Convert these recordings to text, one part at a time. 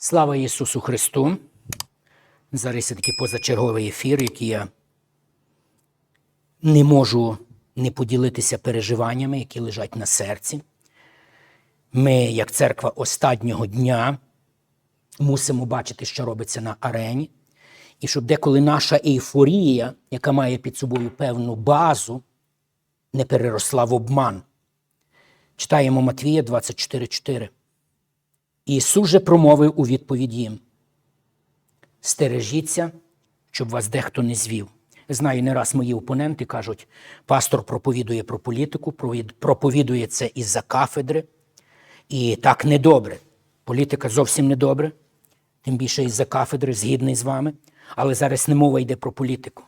Слава Ісусу Христу! Зараз це такий позачерговий ефір, який я не можу не поділитися переживаннями, які лежать на серці. Ми, як церква останнього дня, мусимо бачити, що робиться на арені. І щоб деколи наша ейфорія, яка має під собою певну базу, не переросла в обман. Читаємо Матвія 24,4. Ісус же промовив у відповідь їм: Стережіться, щоб вас дехто не звів. Знаю, не раз мої опоненти кажуть, пастор проповідує про політику, проповідує це із-за кафедри. І так недобре. Політика зовсім недобре, тим більше із-за кафедри, згідний з вами. Але зараз не мова йде про політику.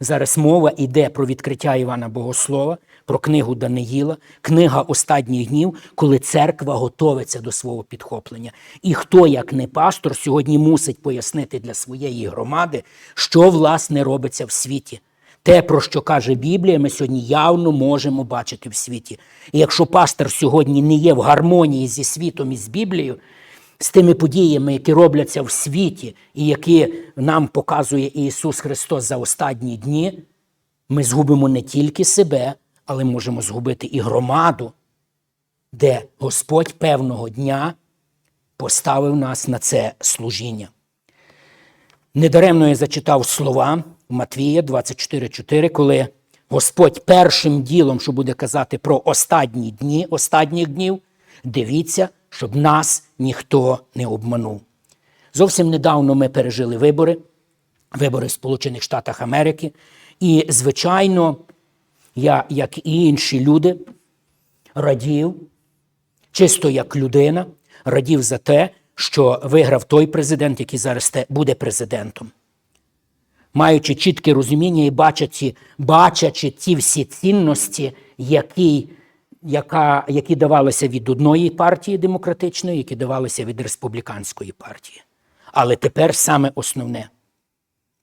Зараз мова йде про відкриття Івана Богослова, про книгу Даниїла, книга останніх днів, коли церква готовиться до свого підхоплення. І хто, як не пастор, сьогодні мусить пояснити для своєї громади, що власне робиться в світі. Те, про що каже Біблія, ми сьогодні явно можемо бачити в світі. І якщо пастор сьогодні не є в гармонії зі світом і з Біблією, з тими подіями, які робляться в світі, і які нам показує Ісус Христос за останні дні, ми згубимо не тільки себе, але можемо згубити і громаду, де Господь певного дня поставив нас на це служіння. Недаремно я зачитав слова Матвія 24,4, коли Господь першим ділом, що буде казати про останні дні, останніх днів, дивіться, щоб нас ніхто не обманув. Зовсім недавно ми пережили вибори, вибори в Сполучених Штатах Америки. І, звичайно, я, як і інші люди, радів, чисто як людина, радів за те, що виграв той президент, який зараз буде президентом. Маючи чітке розуміння і бачачи, бачачи ті всі цінності, які, яка, які давалися від одної партії демократичної, які давалися від республіканської партії. Але тепер саме основне.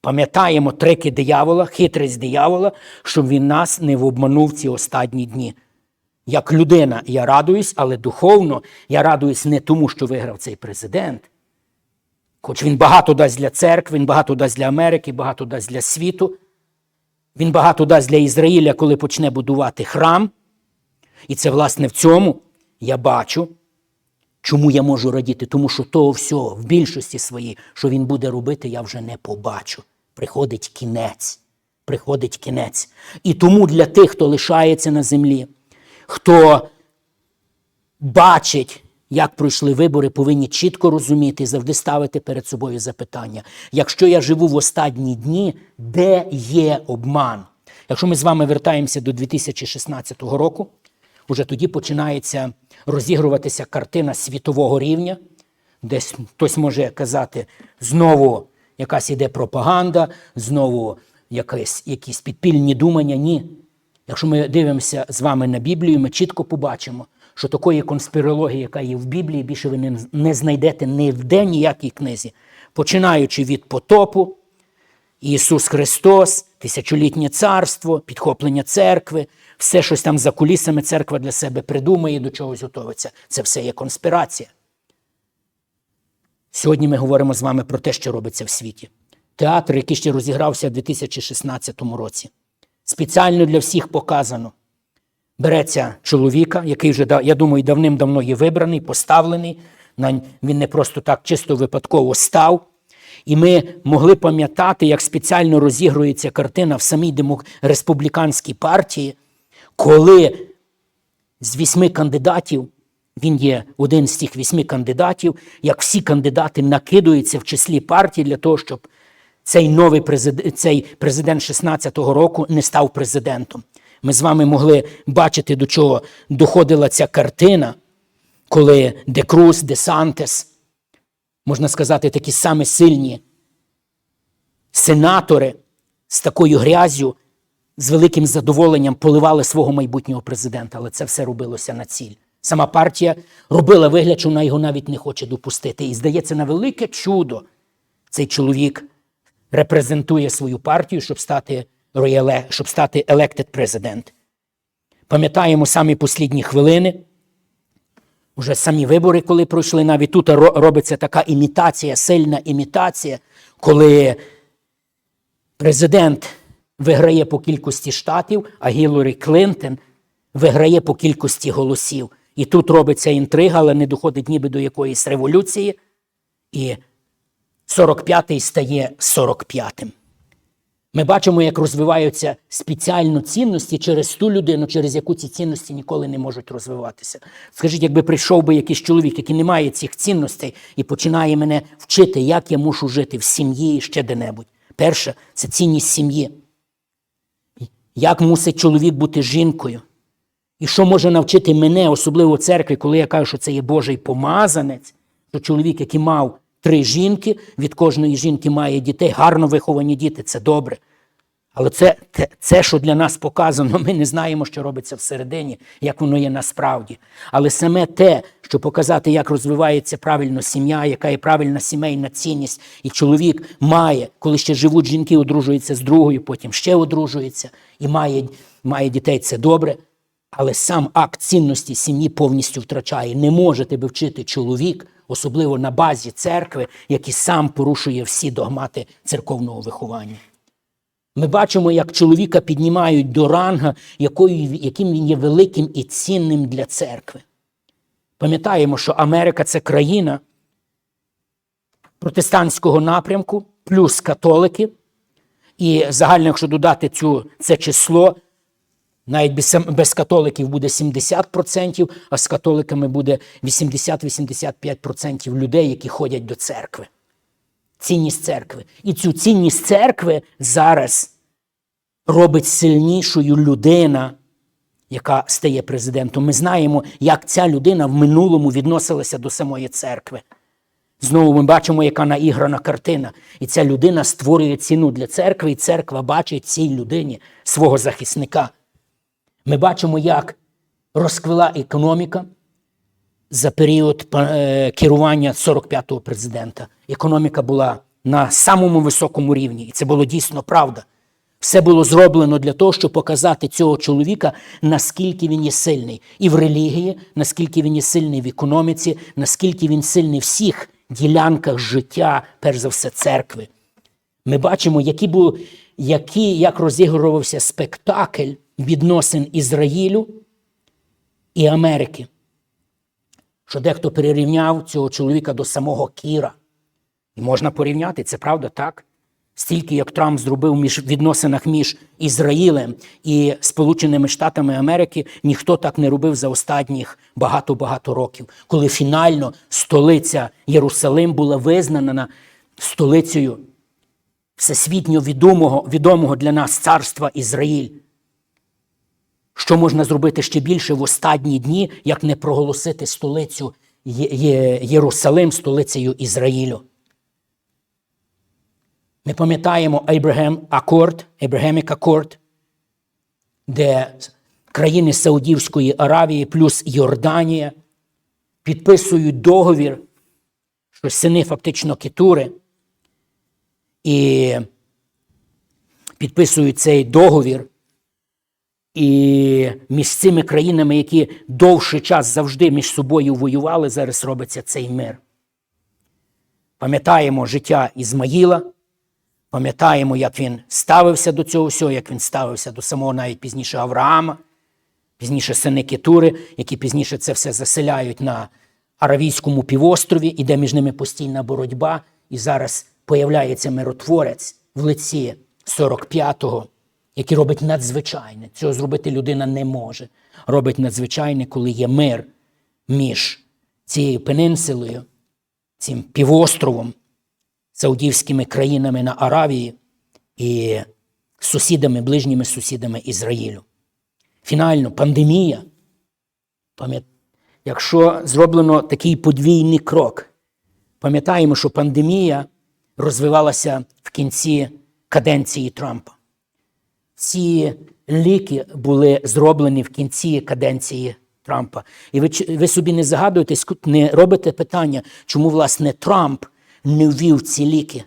Пам'ятаємо трики диявола, хитрість диявола, щоб він нас не обманув ці останні дні. Як людина я радуюсь, але духовно я радуюсь не тому, що виграв цей президент. Хоч він багато дасть для церкви, він багато дасть для Америки, багато дасть для світу. Він багато дасть для Ізраїля, коли почне будувати храм. І це, власне, в цьому я бачу, чому я можу радіти. Тому що того всього в більшості своїй, що він буде робити, я вже не побачу. Приходить кінець. Приходить кінець. І тому для тих, хто лишається на землі, хто бачить, як пройшли вибори, повинні чітко розуміти і завжди ставити перед собою запитання. Якщо я живу в останні дні, де є обман? Якщо ми з вами вертаємося до 2016 року, уже тоді починається розігруватися картина світового рівня, десь хтось може казати, знову якась іде пропаганда, знову якісь, якісь підпільні думання. Ні. Якщо ми дивимося з вами на Біблію, ми чітко побачимо, що такої конспірології, яка є в Біблії, більше ви не, знайдете ні в де ніякій книзі. Починаючи від потопу, Ісус Христос, тисячолітнє царство, підхоплення церкви, все щось там за кулісами церква для себе придумає, до чогось готовиться. Це все є конспірація. Сьогодні ми говоримо з вами про те, що робиться в світі. Театр, який ще розігрався в 2016 році. Спеціально для всіх показано. Береться чоловіка, який вже, я думаю, давним-давно є вибраний, поставлений. Він не просто так чисто випадково став. І ми могли пам'ятати, як спеціально розігрується картина в самій республіканській партії, коли з вісьми кандидатів, він є один з цих вісьми кандидатів, як всі кандидати накидуються в числі партії для того, щоб цей новий президент, цей президент 16-го року не став президентом. Ми з вами могли бачити, до чого доходила ця картина, коли Де Круз, Де Сантес, можна сказати, такі самі сильні сенатори з такою грязю, з великим задоволенням поливали свого майбутнього президента, але це все робилося на ціль. Сама партія робила вигляд, що вона його навіть не хоче допустити. І здається, на велике чудо цей чоловік репрезентує свою партію, щоб стати, рояле, щоб стати elected президент. Пам'ятаємо самі послідні хвилини, Уже самі вибори, коли пройшли, навіть тут робиться така імітація, сильна імітація, коли президент виграє по кількості штатів, а Гіларі Клинтон виграє по кількості голосів. І тут робиться інтрига, але не доходить ніби до якоїсь революції. І 45-й стає 45-м. Ми бачимо, як розвиваються спеціально цінності через ту людину, через яку ці цінності ніколи не можуть розвиватися. Скажіть, якби прийшов би якийсь чоловік, який не має цих цінностей, і починає мене вчити, як я мушу жити в сім'ї і ще де-небудь. Перше це цінність сім'ї. Як мусить чоловік бути жінкою? І що може навчити мене, особливо в церкві, коли я кажу, що це є Божий помазанець, що чоловік, який мав три жінки, від кожної жінки має дітей, гарно виховані діти, це добре. Але це, це, це, що для нас показано, ми не знаємо, що робиться всередині, як воно є насправді. Але саме те, що показати, як розвивається правильно сім'я, яка є правильна сімейна цінність, і чоловік має, коли ще живуть жінки, одружуються з другою, потім ще одружується і має, має дітей, це добре. Але сам акт цінності сім'ї повністю втрачає. Не може тебе вчити чоловік, особливо на базі церкви, який сам порушує всі догмати церковного виховання. Ми бачимо, як чоловіка піднімають до ранга, якою, яким він є великим і цінним для церкви. Пам'ятаємо, що Америка це країна протестантського напрямку, плюс католики. І загально, якщо додати цю, це число, навіть без, без католиків буде 70%, а з католиками буде 80-85% людей, які ходять до церкви. Цінність церкви. І цю цінність церкви зараз робить сильнішою людина, яка стає президентом. Ми знаємо, як ця людина в минулому відносилася до самої церкви. Знову ми бачимо, яка наіграна картина. І ця людина створює ціну для церкви, і церква бачить цій людині свого захисника. Ми бачимо, як розквела економіка за період е, керування 45-го президента. Економіка була на самому високому рівні, і це було дійсно правда. Все було зроблено для того, щоб показати цього чоловіка, наскільки він є сильний і в релігії, наскільки він є сильний в економіці, наскільки він сильний в всіх ділянках життя, перш за все, церкви. Ми бачимо, які були, які, як розігрувався спектакль відносин Ізраїлю і Америки. Що дехто перерівняв цього чоловіка до самого Кіра. І можна порівняти, це правда так. Стільки, як Трамп зробив між відносинах між Ізраїлем і Сполученими Штатами Америки, ніхто так не робив за останніх багато-багато років, коли фінально столиця Єрусалим була визнана столицею всесвітньо відомого, відомого для нас царства Ізраїль. Що можна зробити ще більше в останні дні, як не проголосити столицю Єрусалим столицею Ізраїлю? Ми пам'ятаємо Abraham Accord, Abrahamic Accord, де країни Саудівської Аравії плюс Йорданія підписують договір, що сини фактично Кетури, і підписують цей договір. І між цими країнами, які довший час завжди між собою воювали, зараз робиться цей мир. Пам'ятаємо життя Ізмаїла, пам'ятаємо, як він ставився до цього всього, як він ставився до самого навіть пізніше Авраама, пізніше сини Кетури, які пізніше це все заселяють на Аравійському півострові, іде між ними постійна боротьба, і зараз появляється миротворець в лиці 45-го, який робить надзвичайне. Цього зробити людина не може. Робить надзвичайне, коли є мир між цією пенинсулою, цим півостровом, саудівськими країнами на Аравії і сусідами, ближніми сусідами Ізраїлю. Фінально, пандемія. Якщо зроблено такий подвійний крок, пам'ятаємо, що пандемія розвивалася в кінці каденції Трампа. Ці ліки були зроблені в кінці каденції Трампа. І ви, ви собі не загадуєте, не робите питання, чому, власне, Трамп не ввів ці ліки.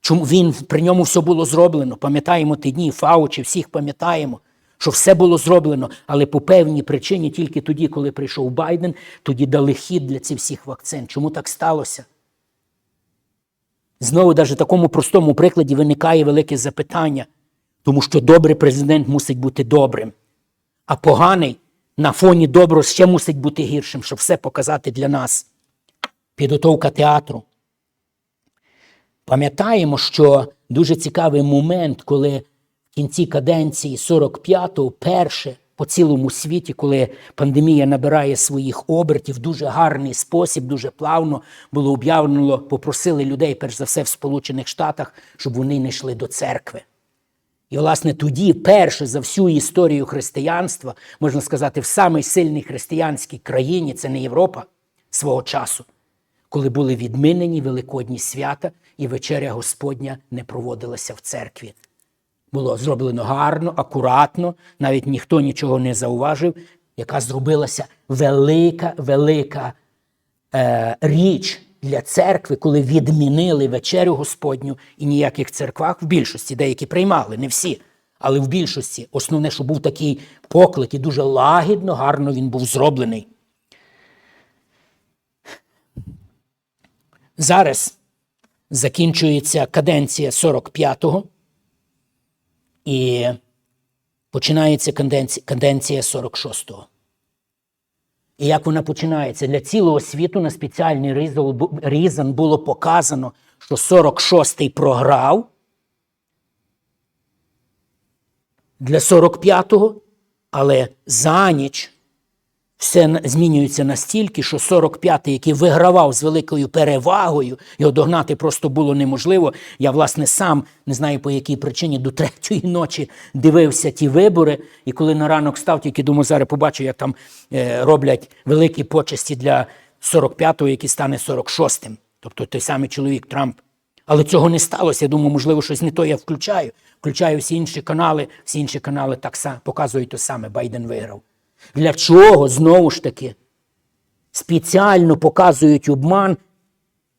Чому він при ньому все було зроблено? Пам'ятаємо ті дні, Фаучі, всіх пам'ятаємо, що все було зроблено, але по певній причині тільки тоді, коли прийшов Байден, тоді дали хід для цих всіх вакцин. Чому так сталося? Знову, навіть в такому простому прикладі виникає велике запитання, тому що добрий президент мусить бути добрим, а поганий на фоні доброго ще мусить бути гіршим, щоб все показати для нас. Підготовка театру. Пам'ятаємо, що дуже цікавий момент, коли в кінці каденції 45-го, перше по цілому світі, коли пандемія набирає своїх обертів, дуже гарний спосіб, дуже плавно було об'явлено, попросили людей, перш за все, в Сполучених Штатах, щоб вони не йшли до церкви. І, власне, тоді, перше за всю історію християнства, можна сказати, в самій сильній християнській країні, це не Європа свого часу, коли були відмінені великодні свята, і вечеря Господня не проводилася в церкві. Було зроблено гарно, акуратно, навіть ніхто нічого не зауважив, яка зробилася велика, велика е, річ для церкви, коли відмінили вечерю Господню і ніяких церквах в більшості, деякі приймали, не всі, але в більшості. Основне, що був такий поклик, і дуже лагідно, гарно він був зроблений. Зараз закінчується каденція 45-го і починається каденція, каденція 46-го. І як вона починається? Для цілого світу на спеціальний різан було показано, що 46-й програв для 45-го, але за ніч все змінюється настільки, що 45-й, який вигравав з великою перевагою, його догнати просто було неможливо. Я, власне, сам не знаю по якій причині до третьої ночі дивився ті вибори. І коли на ранок став, тільки думаю, зараз побачу, як там е, роблять великі почесті для 45-го, який стане 46-м. Тобто той самий чоловік Трамп. Але цього не сталося. Я думаю, можливо, щось не то я включаю. Включаю всі інші канали, всі інші канали так само показують те саме. Байден виграв. Для чого знову ж таки спеціально показують обман,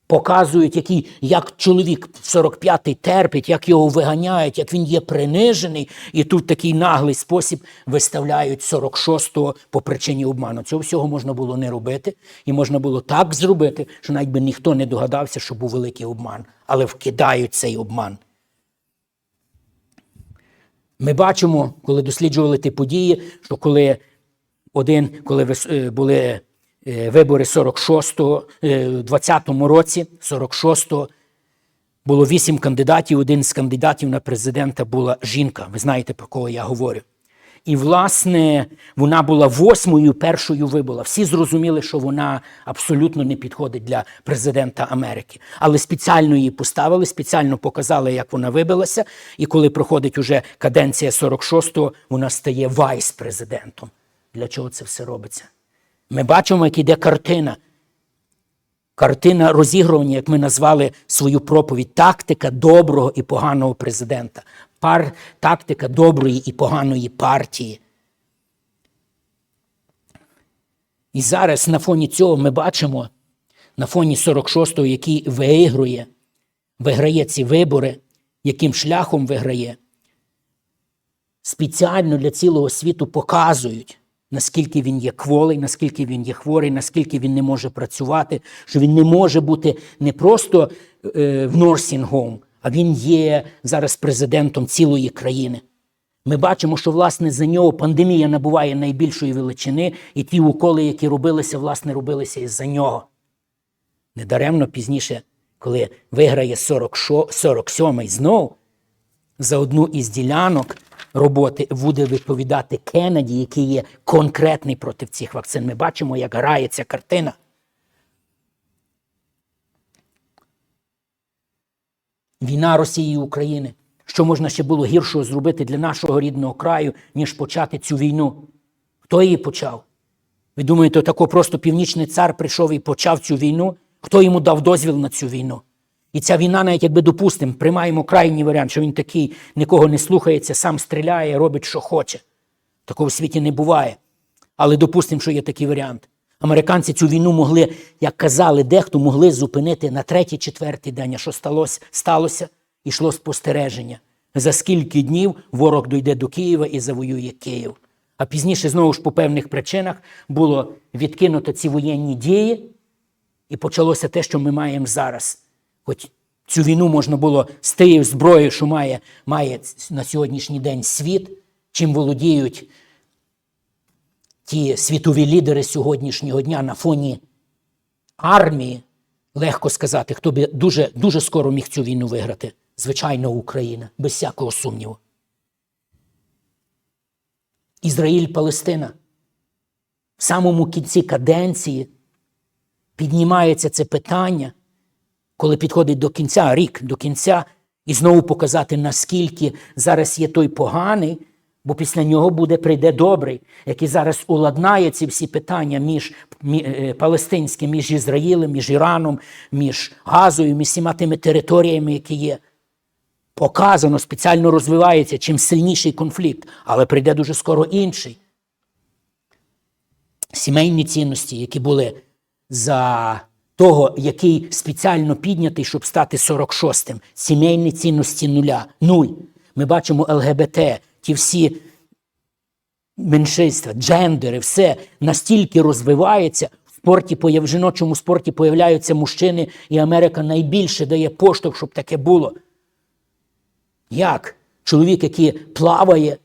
показують, який, як чоловік 45-й терпить, як його виганяють, як він є принижений, і тут такий наглий спосіб виставляють 46-го по причині обману. Цього всього можна було не робити, і можна було так зробити, що навіть би ніхто не догадався, що був великий обман, але вкидають цей обман. Ми бачимо, коли досліджували ті події, що коли один, коли е, були е, вибори 46-го, е, в 20-му році, 46-го, було вісім кандидатів. Один з кандидатів на президента була жінка. Ви знаєте, про кого я говорю. І, власне, вона була восьмою, першою вибула. Всі зрозуміли, що вона абсолютно не підходить для президента Америки. Але спеціально її поставили, спеціально показали, як вона вибилася. І коли проходить уже каденція 46-го, вона стає вайс-президентом. Для чого це все робиться? Ми бачимо, як іде картина. Картина розігрування, як ми назвали свою проповідь, тактика доброго і поганого президента, Пар, тактика доброї і поганої партії. І зараз на фоні цього ми бачимо, на фоні 46-го, який виграє, виграє ці вибори, яким шляхом виграє, спеціально для цілого світу показують, наскільки він є кволий, наскільки він є хворий, наскільки він не може працювати, що він не може бути не просто е, в home, а він є зараз президентом цілої країни. Ми бачимо, що власне за нього пандемія набуває найбільшої величини, і ті уколи, які робилися, власне, робилися із-за нього. Недаремно пізніше, коли виграє 40, 47-й знов, за одну із ділянок роботи буде відповідати Кеннеді, який є конкретний проти цих вакцин. Ми бачимо, як грає ця картина. Війна Росії і України. Що можна ще було гіршого зробити для нашого рідного краю, ніж почати цю війну? Хто її почав? Ви думаєте, тако просто північний цар прийшов і почав цю війну? Хто йому дав дозвіл на цю війну? І ця війна, навіть якби допустимо, приймаємо крайній варіант, що він такий нікого не слухається, сам стріляє, робить, що хоче. Такого в світі не буває. Але допустимо, що є такий варіант. Американці цю війну могли, як казали, дехто могли зупинити на третій, четвертий день. А що сталося? Сталося? Ішло спостереження. за скільки днів ворог дойде до Києва і завоює Київ. А пізніше, знову ж по певних причинах, було відкинуто ці воєнні дії, і почалося те, що ми маємо зараз. Хоч цю війну можна було з тією зброєю, що має, має на сьогоднішній день світ, чим володіють ті світові лідери сьогоднішнього дня на фоні армії, легко сказати, хто би дуже, дуже скоро міг цю війну виграти. Звичайно, Україна, без всякого сумніву. Ізраїль, Палестина. В самому кінці каденції піднімається це питання, коли підходить до кінця, рік до кінця, і знову показати, наскільки зараз є той поганий, бо після нього буде прийде добрий, який зараз уладнає ці всі питання між е, палестинським, між Ізраїлем, між Іраном, між Газою, між всіма тими територіями, які є. Показано, спеціально розвивається, чим сильніший конфлікт, але прийде дуже скоро інший. Сімейні цінності, які були за того, який спеціально піднятий, щоб стати 46-м. Сімейні цінності нуля. Нуль. Ми бачимо ЛГБТ, ті всі меншинства, джендери, все настільки розвивається. В жіночому спорті появляються мужчини, і Америка найбільше дає поштовх, щоб таке було. Як? Чоловік, який плаває,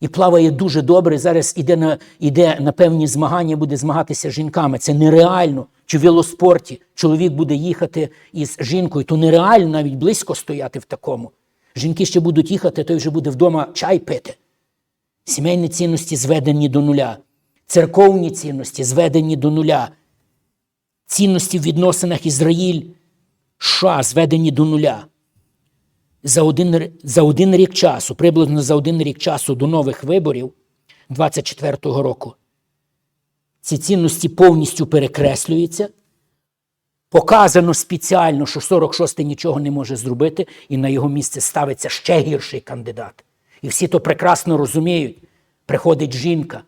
і плаває дуже добре, зараз іде на, іде на певні змагання, буде змагатися з жінками. Це нереально. Чи в велоспорті чоловік буде їхати із жінкою, то нереально навіть близько стояти в такому. Жінки ще будуть їхати, той вже буде вдома чай пити. Сімейні цінності зведені до нуля. Церковні цінності зведені до нуля. Цінності в відносинах Ізраїль, США зведені до нуля за один, за один рік часу, приблизно за один рік часу до нових виборів 24-го року, ці цінності повністю перекреслюються. Показано спеціально, що 46-й нічого не може зробити, і на його місце ставиться ще гірший кандидат. І всі то прекрасно розуміють. Приходить жінка,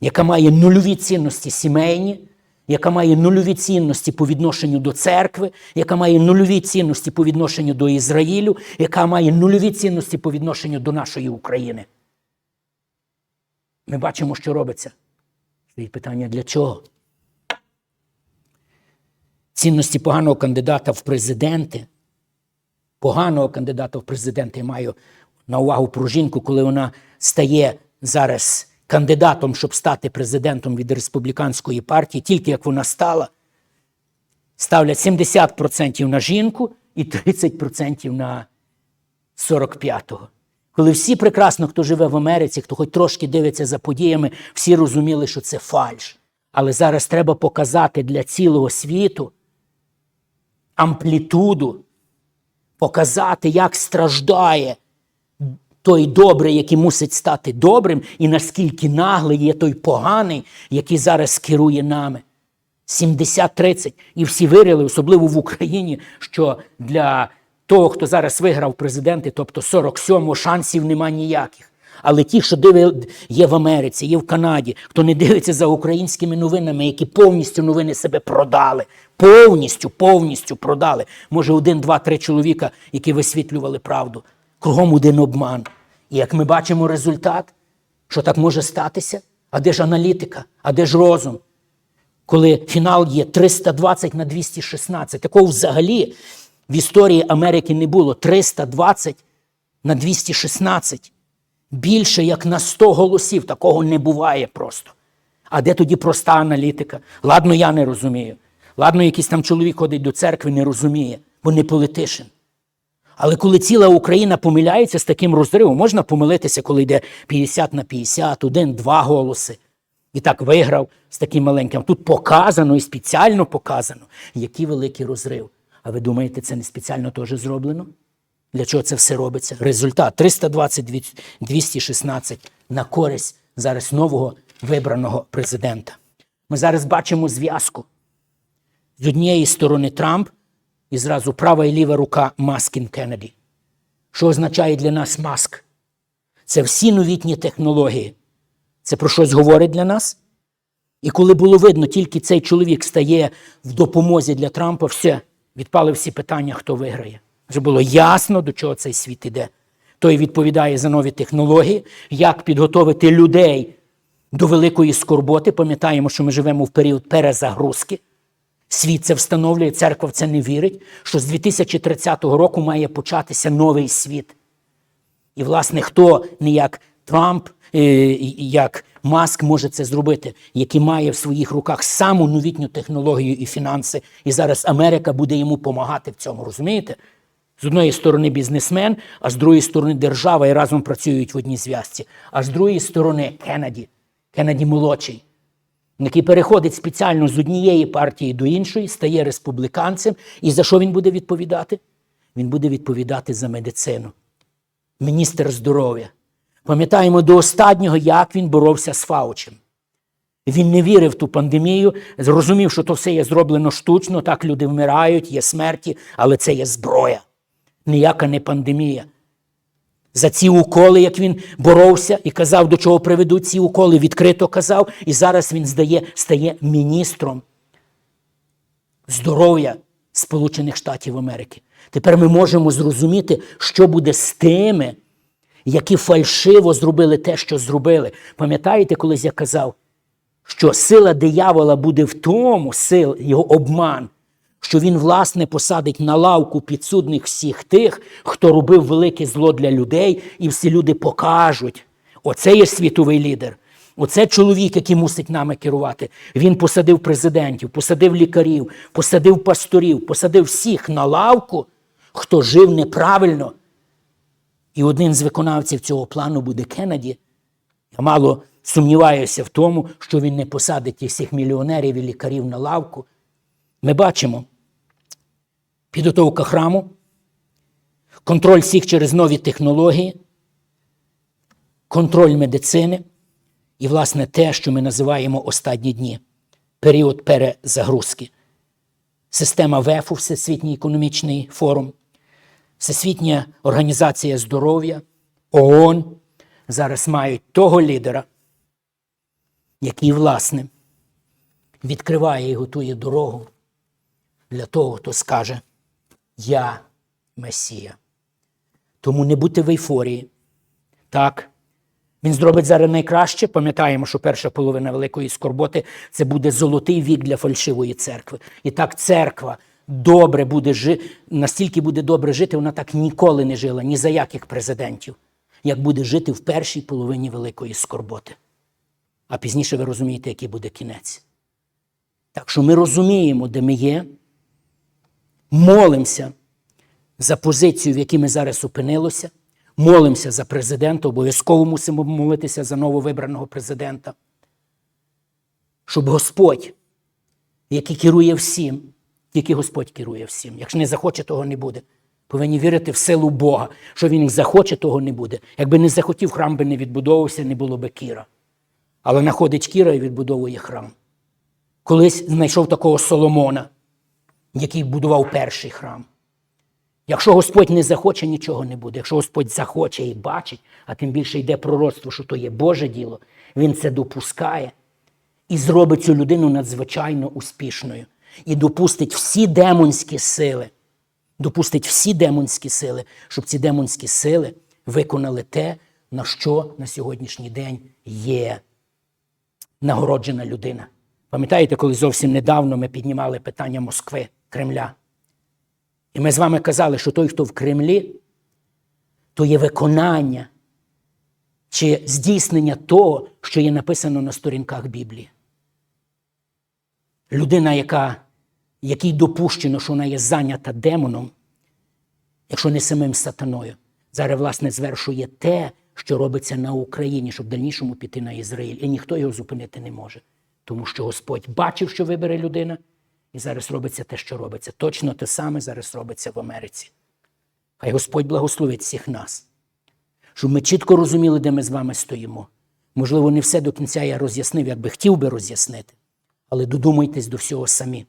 яка має нульові цінності сімейні, яка має нульові цінності по відношенню до церкви, яка має нульові цінності по відношенню до Ізраїлю, яка має нульові цінності по відношенню до нашої України. Ми бачимо, що робиться. Стоїть питання для чого? Цінності поганого кандидата в президенти, поганого кандидата в президенти я маю на увагу про жінку, коли вона стає зараз кандидатом, щоб стати президентом від республіканської партії, тільки як вона стала, ставлять 70% на жінку і 30% на 45-го. Коли всі прекрасно, хто живе в Америці, хто хоч трошки дивиться за подіями, всі розуміли, що це фальш. Але зараз треба показати для цілого світу амплітуду, показати, як страждає той добрий, який мусить стати добрим, і наскільки наглий є той поганий, який зараз керує нами. 70-30. І всі вирили, особливо в Україні, що для того, хто зараз виграв президенти, тобто 47-го, шансів нема ніяких. Але ті, що диви, є в Америці, є в Канаді, хто не дивиться за українськими новинами, які повністю новини себе продали, повністю, повністю продали. Може, один, два, три чоловіка, які висвітлювали правду. Кругом один обман. І як ми бачимо результат, що так може статися, а де ж аналітика, а де ж розум? коли фінал є 320 на 216. Такого взагалі в історії Америки не було. 320 на 216. Більше як на 100 голосів. Такого не буває просто. А де тоді проста аналітика? Ладно, я не розумію. Ладно, якийсь там чоловік ходить до церкви, не розуміє, бо не політишин. Але коли ціла Україна помиляється з таким розривом, можна помилитися, коли йде 50 на 50, один, два голоси. І так виграв з таким маленьким. Тут показано і спеціально показано, який великий розрив. А ви думаєте, це не спеціально теж зроблено? Для чого це все робиться? Результат 320 216 на користь зараз нового вибраного президента. Ми зараз бачимо зв'язку. З однієї сторони Трамп і зразу права і ліва рука Маскін Кеннеді. Що означає для нас маск? Це всі новітні технології. Це про щось говорить для нас. І коли було видно, тільки цей чоловік стає в допомозі для Трампа, все, відпали всі питання, хто виграє. Вже було ясно, до чого цей світ іде. той відповідає за нові технології, як підготовити людей до великої скорботи. Пам'ятаємо, що ми живемо в період перезагрузки. Світ це встановлює, церква в це не вірить, що з 2030 року має початися новий світ. І, власне, хто не як Трамп, е, як Маск може це зробити, який має в своїх руках саму новітню технологію і фінанси. І зараз Америка буде йому допомагати в цьому, розумієте? З одної сторони бізнесмен, а з другої сторони держава і разом працюють в одній зв'язці. А з другої сторони Кеннеді, Кеннеді молодший, який переходить спеціально з однієї партії до іншої, стає республіканцем. І за що він буде відповідати? Він буде відповідати за медицину. Міністр здоров'я. Пам'ятаємо до останнього, як він боровся з Фаучем. Він не вірив в ту пандемію, зрозумів, що то все є зроблено штучно, так люди вмирають, є смерті, але це є зброя. Ніяка не пандемія. За ці уколи, як він боровся і казав, до чого приведуть ці уколи, відкрито казав, і зараз він здає, стає міністром здоров'я Сполучених Штатів Америки. Тепер ми можемо зрозуміти, що буде з тими, які фальшиво зробили те, що зробили. Пам'ятаєте, колись я казав, що сила диявола буде в тому, сил, його обман, що він, власне, посадить на лавку підсудних всіх тих, хто робив велике зло для людей, і всі люди покажуть. Оце є світовий лідер. Оце чоловік, який мусить нами керувати. Він посадив президентів, посадив лікарів, посадив пасторів, посадив всіх на лавку, хто жив неправильно. І один з виконавців цього плану буде Кеннеді. Я мало сумніваюся в тому, що він не посадить всіх мільйонерів і лікарів на лавку. Ми бачимо підготовка храму, контроль всіх через нові технології, контроль медицини і, власне, те, що ми називаємо останні дні період перезагрузки. Система ВЕФу, Всесвітній економічний форум, Всесвітня організація здоров'я, ООН зараз мають того лідера, який, власне, відкриває і готує дорогу для того, хто скаже Я Месія. Тому не будьте в ейфорії. Так, він зробить зараз найкраще. Пам'ятаємо, що перша половина великої скорботи це буде золотий вік для фальшивої церкви. І так церква добре буде жити, настільки буде добре жити, вона так ніколи не жила, ні за яких президентів, як буде жити в першій половині великої скорботи. А пізніше ви розумієте, який буде кінець. Так що ми розуміємо, де ми є, молимося за позицію, в якій ми зараз опинилися, молимося за президента, обов'язково мусимо молитися за нововибраного президента, щоб Господь, який керує всім, тільки Господь керує всім. Якщо не захоче, того не буде. Повинні вірити в силу Бога, що він захоче, того не буде. Якби не захотів, храм би не відбудовувався, не було би Кіра. Але знаходить Кіра і відбудовує храм. Колись знайшов такого Соломона, який будував перший храм. Якщо Господь не захоче, нічого не буде. Якщо Господь захоче і бачить, а тим більше йде пророцтво, що то є Боже діло, Він це допускає і зробить цю людину надзвичайно успішною. І допустить всі демонські сили, допустить всі демонські сили, щоб ці демонські сили виконали те, на що на сьогоднішній день є нагороджена людина. Пам'ятаєте, коли зовсім недавно ми піднімали питання Москви, Кремля? І ми з вами казали, що той, хто в Кремлі, то є виконання чи здійснення того, що є написано на сторінках Біблії. Людина, яка, якій допущено, що вона є зайнята демоном, якщо не самим сатаною, зараз, власне, звершує те, що робиться на Україні, щоб в дальнішому піти на Ізраїль. І ніхто його зупинити не може. Тому що Господь бачив, що вибере людина, і зараз робиться те, що робиться. Точно те саме зараз робиться в Америці. Хай Господь благословить всіх нас, щоб ми чітко розуміли, де ми з вами стоїмо. Можливо, не все до кінця я роз'яснив, як би хотів би роз'яснити, але додумайтесь до всього самі.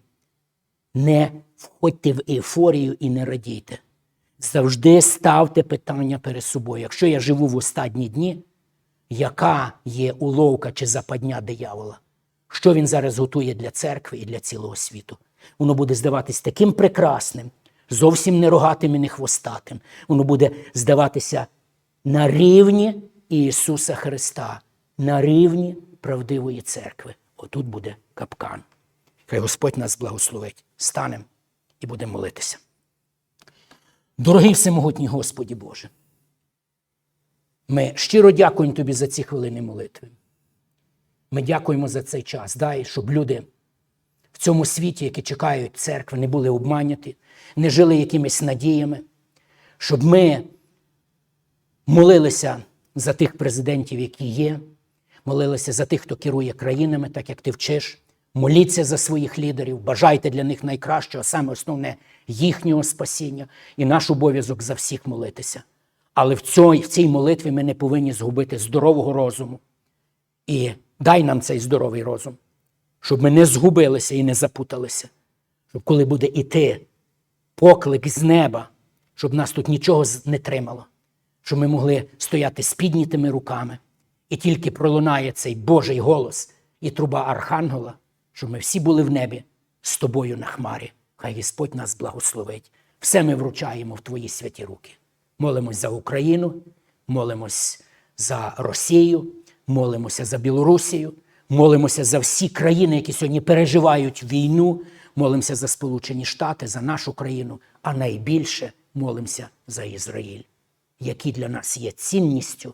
Не входьте в ейфорію і не радійте. Завжди ставте питання перед собою. Якщо я живу в останні дні, яка є уловка чи западня диявола? Що він зараз готує для церкви і для цілого світу? Воно буде здаватись таким прекрасним, зовсім не рогатим і не хвостатим. Воно буде здаватися на рівні Ісуса Христа, на рівні правдивої церкви. Отут буде капкан. Хай Господь нас благословить. Станемо і будемо молитися. Дорогий всемогутній Господі Боже, ми щиро дякуємо Тобі за ці хвилини молитви. Ми дякуємо за цей час. Дай, щоб люди в цьому світі, які чекають церкви, не були обманяті, не жили якимись надіями, щоб ми молилися за тих президентів, які є, молилися за тих, хто керує країнами, так як ти вчиш. Моліться за своїх лідерів, бажайте для них найкращого, саме основне їхнього спасіння і наш обов'язок за всіх молитися. Але в цій, в цій молитві ми не повинні згубити здорового розуму. І дай нам цей здоровий розум, щоб ми не згубилися і не запуталися. Щоб коли буде іти поклик з неба, щоб нас тут нічого не тримало, щоб ми могли стояти з піднятими руками, і тільки пролунає цей Божий голос і труба Архангела, щоб ми всі були в небі з тобою на хмарі. Хай Господь нас благословить. Все ми вручаємо в Твої святі руки. Молимось за Україну, молимось за Росію, молимося за Білорусію, молимося за всі країни, які сьогодні переживають війну, молимося за Сполучені Штати, за нашу країну, а найбільше молимося за Ізраїль, який для нас є цінністю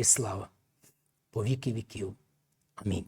і слава по віки віків. Амінь.